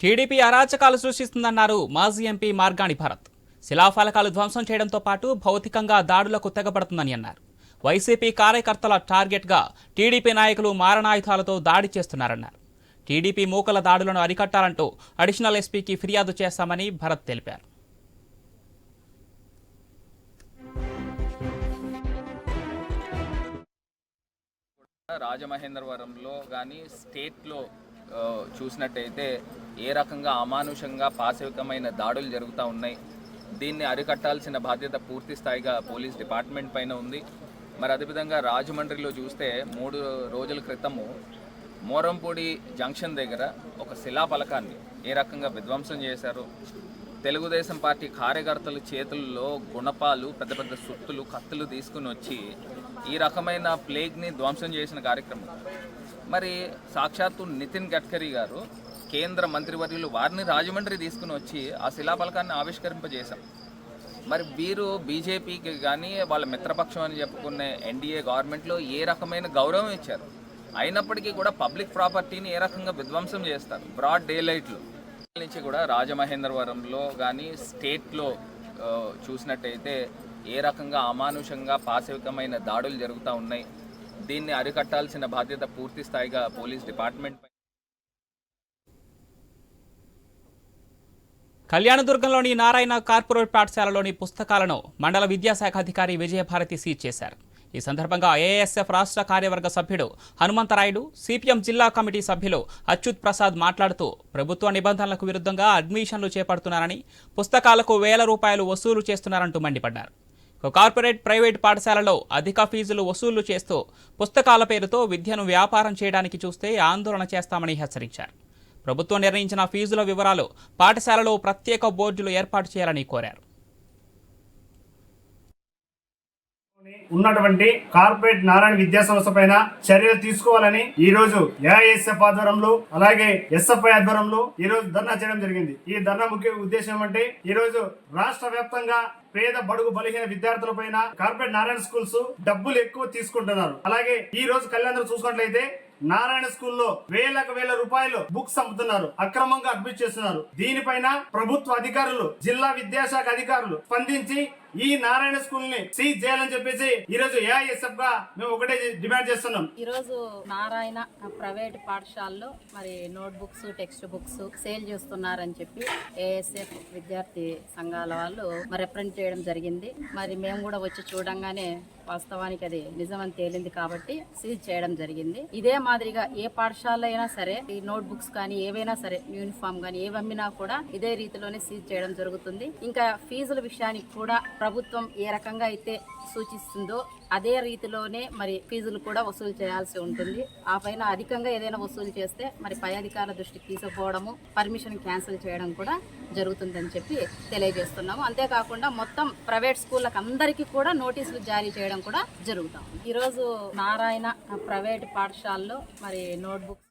TDP అరాచకాలు సృష్టిస్తుందన్నారు మాజీ MP Margani Bharat. శిలాఫలకాలు ధ్వంసం చేయడంతో పాటు భౌతికంగా దాడులకు తెగబడుతుందని అన్నారు. వైసీపీ కార్యకర్తల టార్గెట్గా టీడీపీ నాయకులు మారణాయుధాలతో దాడి చేస్తున్నారన్నారు. టీడీపీ మూకల దాడులను అరికట్టాలంటూ అడిషనల్ ఎస్పీకి ఫిర్యాదు చేస్తామని భరత్ తెలిపారు. రాజమహేంద్రవరంలో కానీ స్టేట్లో చూసినట్టయితే ఏ రకంగా అమానుషంగా పాశవికమైన దాడులు జరుగుతూ ఉన్నాయి? దీన్ని అరికట్టాల్సిన బాధ్యత పూర్తి స్థాయిగా పోలీస్ డిపార్ట్మెంట్ పైన ఉంది. మరి అదేవిధంగా రాజమండ్రిలో చూస్తే మూడు రోజుల క్రితము మోరంపూడి జంక్షన్ దగ్గర ఒక శిలాఫలకాన్ని ఏ రకంగా విధ్వంసం చేశారు? తెలుగుదేశం పార్టీ కార్యకర్తల చేతుల్లో గుణపాలు పెద్ద పెద్ద సుత్తులు కత్తులు తీసుకుని వచ్చి ఈ రకమైన ప్లేగ్ని ధ్వంసం చేసిన కార్యక్రమం. మరి సాక్షాత్తు నితిన్ గడ్కరీ గారు కేంద్ర మంత్రివర్యులు వారిని రాజమండ్రి తీసుకుని వచ్చి ఆ శిలాఫలకాన్ని ఆవిష్కరింపజేశాం మరి వీరు బీజేపీకి కానీ వాళ్ళ మిత్రపక్షం అని చెప్పుకునే ఎన్డీఏ గవర్నమెంట్లో ఏ రకమైన గౌరవం ఇచ్చారు? అయినప్పటికీ కూడా పబ్లిక్ ప్రాపర్టీని ఏ రకంగా విధ్వంసం చేస్తారు? బ్రాడ్ డే లైట్లు నుంచి కూడా రాజమహేంద్రవరంలో కానీ స్టేట్లో చూసినట్టయితే ఏ రకంగా అమానుషంగా పాశవికమైన దాడులు జరుగుతూ ఉన్నాయి? దీన్ని అరికట్టాల్సిన బాధ్యత పూర్తి స్థాయిగా పోలీస్ డిపార్ట్మెంట్ పై కళ్యాణదుర్గంలోని నారాయణ కార్పొరేట్ పాఠశాలలోని పుస్తకాలను మండల విద్యాశాఖ అధికారి విజయభారతి సీజ్ చేశారు. ఈ సందర్భంగా ఏఎస్ఎఫ్ రాష్ట్ర కార్యవర్గ సభ్యుడు హనుమంతరాయుడు సిపిఎం జిల్లా కమిటీ సభ్యులు అచ్యుత్ ప్రసాద్ మాట్లాడుతూ ప్రభుత్వ నిబంధనలకు విరుద్ధంగా అడ్మిషన్లు చేపడుతున్నారని పుస్తకాలకు వేల రూపాయలు వసూలు చేస్తున్నారంటూ మండిపడ్డారు. కార్పొరేట్ ప్రైవేట్ పాఠశాలలో అధిక ఫీజులు వసూలు చేస్తూ పుస్తకాల పేరుతో విద్యను వ్యాపారం చేయడానికి చూస్తే ఆందోళన చేస్తామని హెచ్చరించారు. ప్రభుత్వం నిర్ణయించిన ఫీజుల వివరాలు పాఠశాలలో ప్రత్యేక బోర్డులు ఏర్పాటు చేయాలని కోరారు. ఉన్నటువంటి కార్పొరేట్ నారాయణ విద్యా సంస్థ పైన చర్యలు తీసుకోవాలని ఈ రోజు ఏఐఎస్ఎఫ్ ఆధ్వర్యంలో అలాగే ఎస్ఎఫ్ఐ ఆధ్వర్యంలో ఈ రోజు ధర్నా చేయడం జరిగింది. ఈ ధర్నా ముఖ్య ఉద్దేశం అంటే ఈ రోజు రాష్ట్ర వ్యాప్తంగా పేద బడుగు బలహీన విద్యార్థుల పైన కార్పొరేట్ నారాయణ స్కూల్స్ డబ్బులు ఎక్కువ తీసుకుంటున్నారు. అలాగే ఈ రోజు కళ్యాణ్ చూసుకున్నట్లయితే నారాయణ స్కూల్లో వేలకు వేల రూపాయలు బుక్స్ అమ్ముతున్నారు. అక్రమంగా అడ్మిట్ చేస్తున్నారు. దీనిపైన ప్రభుత్వ అధికారులు జిల్లా విద్యాశాఖ అధికారులు స్పందించి ఈ నారాయణ స్కూల్ని సీజ్ చేయాలని చెప్పేసి ఈ రోజు ఏఐఎస్ఎఫ్గా మేము ఒకటే డిమాండ్ చేస్తున్నాం. ఈరోజు నారాయణ ప్రైవేట్ పాఠశాలలో మరి note books text books sale చేస్తున్నారని చెప్పి ఏఎస్ఎఫ్ విద్యార్థి సంఘాల వాళ్ళు మరి రిప్రజెంట్ చేయడం జరిగింది. మరి మేము కూడా వచ్చి చూడంగానే వాస్తవానికి అది నిజమని తేలింది కాబట్టి సీజ్ చేయడం జరిగింది. ఇదే మాదిరిగా ఏ పాఠశాల అయినా సరే ఈ నోట్ బుక్స్ కానీ ఏవైనా సరే యూనిఫామ్ కానీ ఏవమ్మినా కూడా ఇదే రీతిలోనే సీజ్ చేయడం జరుగుతుంది. ఇంకా ఫీజుల విషయానికి కూడా ప్రభుత్వం ఏ రకంగా అయితే సూచిస్తుందో అదే రీతిలోనే మరి ఫీజులు కూడా వసూలు చేయాల్సి ఉంటుంది. ఆ పైన అధికంగా ఏదైనా వసూలు చేస్తే మరి పై అధికారుల దృష్టికి తీసుకుపోవడము పర్మిషన్ క్యాన్సిల్ చేయడం కూడా జరుగుతుందని చెప్పి తెలియజేస్తున్నాము. అంతేకాకుండా మొత్తం ప్రైవేట్ స్కూళ్ళకి అందరికీ కూడా నోటీసులు జారీ చేయడం కూడా జరుగుతాం ఈరోజు నారాయణ ప్రైవేట్ పాఠశాలలో మరి నోట్బుక్స్